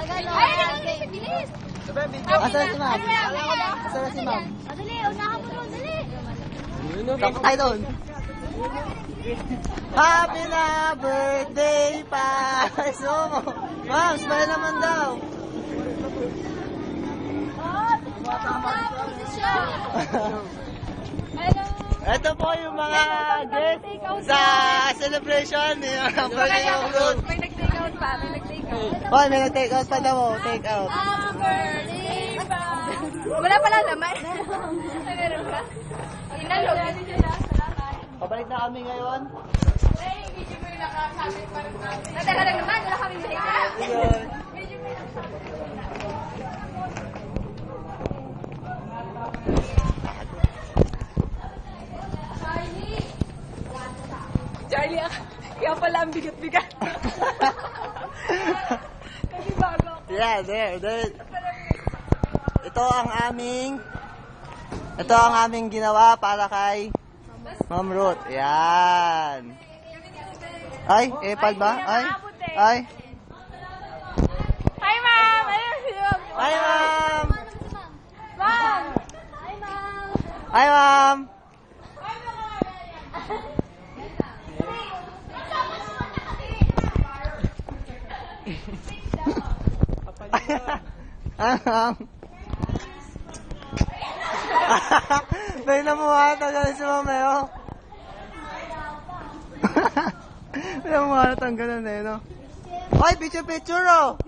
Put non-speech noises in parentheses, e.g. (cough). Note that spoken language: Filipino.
Ay, bilis! Asan si ma'am? Asan si ma'am? Dali, unahan mo doon, dali. Takot tayo doon. Happy na birthday pa! So, ma'am, smile naman daw. Hello. Ito po yung mga guests sa celebration ni birthday of Ruth. Pa, may nag-take out. Hoy, may nag-take out pa daw. oh, Take out. birthday pa. Wala pala naman. Meron ka? Inalog. Pabalik na kami ngayon. Nataka lang naman, wala kaming balik. Yun. Charlie, ah, kaya pala ang bigat-bigat. (laughs) Kasi bago ako. Yeah, there, there. Ito ang aming Ito ang aming ginawa para kay Ma'am Ruth. Yan. Ay, epal ba? Ay. Ay. Hi, ma'am! Hi, ma'am. Ma'am! Hi, ma'am! Hi, ma'am. (laughs) Ah, ma'am. May (laughs) namuha tanggalin si eh, oh. May namuha tanggalin eh, no? Ay, picture picture, oh.